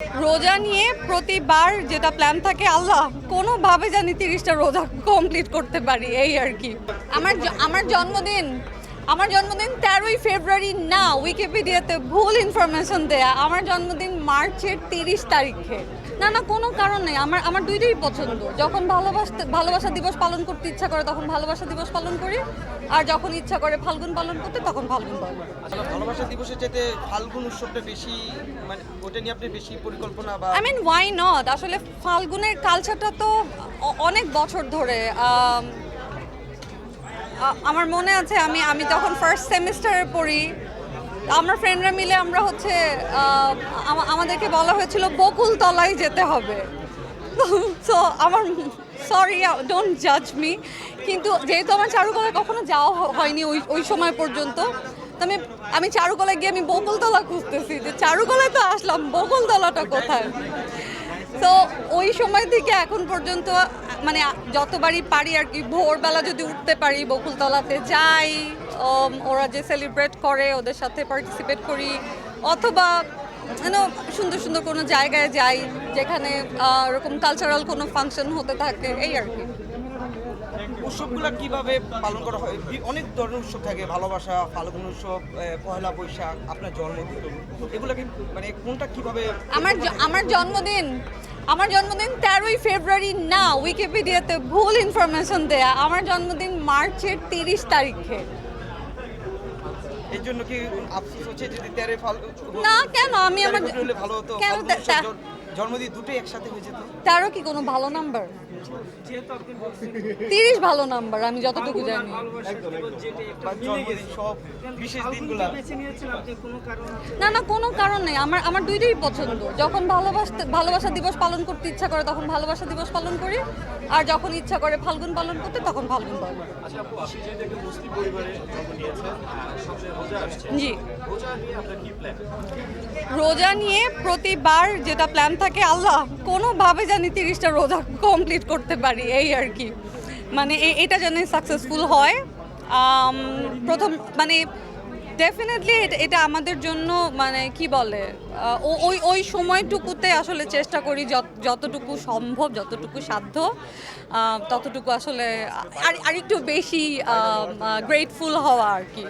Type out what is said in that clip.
রোজা নিয়ে প্রতিবার যেটা প্ল্যান থাকে, আল্লাহ, কোনোভাবে জানি তিরিশটা রোজা কমপ্লিট করতে পারি, এই আর কি। আমার আমার জন্মদিন আমার জন্মদিন তেরোই ফেব্রুয়ারি না উইকিপিডিয়াতে ভুল ইনফরমেশন দেয়া। আমার জন্মদিন মার্চের তিরিশ তারিখে। না না কোনো কারণ নেই। আমার আমার দুইটাই পছন্দ। যখন ভালোবাসতে ভালোবাসা দিবস পালন করতে ইচ্ছা করে তখন ভালোবাসা দিবস পালন করি। আর যখন ইচ্ছা করে ফাল্গুন পালন করতে তখন ফাল্গুন পালন করি। আসলে ভালোবাসা দিবসে যেতে ফাল্গুন উৎসবটা বেশি মানে ওটা নিয়ে আপনি বেশি পরিকল্পনা বা আই মিন ওয়াই নট আসলে ফাল্গুনের কালচারটা তো অনেক বছর ধরে আমার মনে আছে, আমি আমি যখন ফার্স্ট সেমিস্টারে পড়ি, আমার ফ্রেন্ডরা মিলে আমরা হচ্ছে আমাদেরকে বলা হয়েছিল বকুল তলায় যেতে হবে। সো আমার সরি ডোন্ট জাজ মি কিন্তু যেহেতু আমার চারুকলায় কখনো যাওয়া হয়নি ওই ওই সময় পর্যন্ত আমি আমি চারুকলায় গিয়ে আমি বকুলতলা খুঁজতেছি, যে চারুকলায় তো আসলাম, বকুলতলাটা কোথায়? তো ওই সময় থেকে এখন পর্যন্ত মানে যতবারই পারি আর কি ভোরবেলা যদি উঠতে পারি বকুলতলাতে যাই ওরা যে সেলিব্রেট করে ওদের সাথে পার্টিসিপেট করি অথবা যেন সুন্দর সুন্দর কোনো জায়গায় যাই যেখানে আহ, ওরকম কালচারাল কোনো ফাংশন হতে থাকে এই আর কি। উৎসবগুলো কীভাবে পালন করা হয়? অনেক ধরনের উৎসব থাকে ভালোবাসা ফাল্গুন উৎসব এ, পহেলা বৈশাখ আপনার জন্মদিন এগুলো মানে কোনটা কীভাবে আমার আমার জন্মদিন আমার জন্মদিন তেরোই ফেব্রুয়ারি না উইকিপিডিয়াতে ভুল ইনফরমেশন দেয়া। আমার জন্মদিন মার্চের তিরিশ তারিখে। এর জন্য কি আফসোস হচ্ছে যদি তেরে না, কেন? আমি আমার- ভালো হতো। জন্মদিন দুটোই একসাথে হয়ে যেত তেরো কি কোনো ভালো নাম্বার তিরিশ ভালো নাম্বার আমি যতটুকু জানি। বা জন্মদিন সব বিশেষ দিনগুলা। না না কোনো কারণ নেই। আমার আমার দুইটাই পছন্দ। যখন ভালোবাসতে ভালোবাসা দিবস পালন করতে ইচ্ছা করে তখন ভালোবাসা দিবস পালন করি। আর যখন ইচ্ছা করে ফাল্গুন পালন করতে তখন ফাল্গুন পালন করি। আচ্ছা জি। রোজা নিয়ে আপনার কি প্ল্যান রোজা নিয়ে প্রতিবার যেটা প্ল্যান থাকে আল্লাহ কোনোভাবে জানি তিরিশটা রোজা কমপ্লিট করতে পারি, এই আর কি। মানে এটা যেন সাকসেসফুল হয় প্রথম মানে ডেফিনেটলি এটা আমাদের জন্য মানে কি বলে ওই ওই সময়টুকুতে আসলে চেষ্টা করি যত- যতটুকু সম্ভব, যতটুকু সাধ্য ততটুকু আসলে আর একটু বেশি গ্রেটফুল হওয়া আর কি।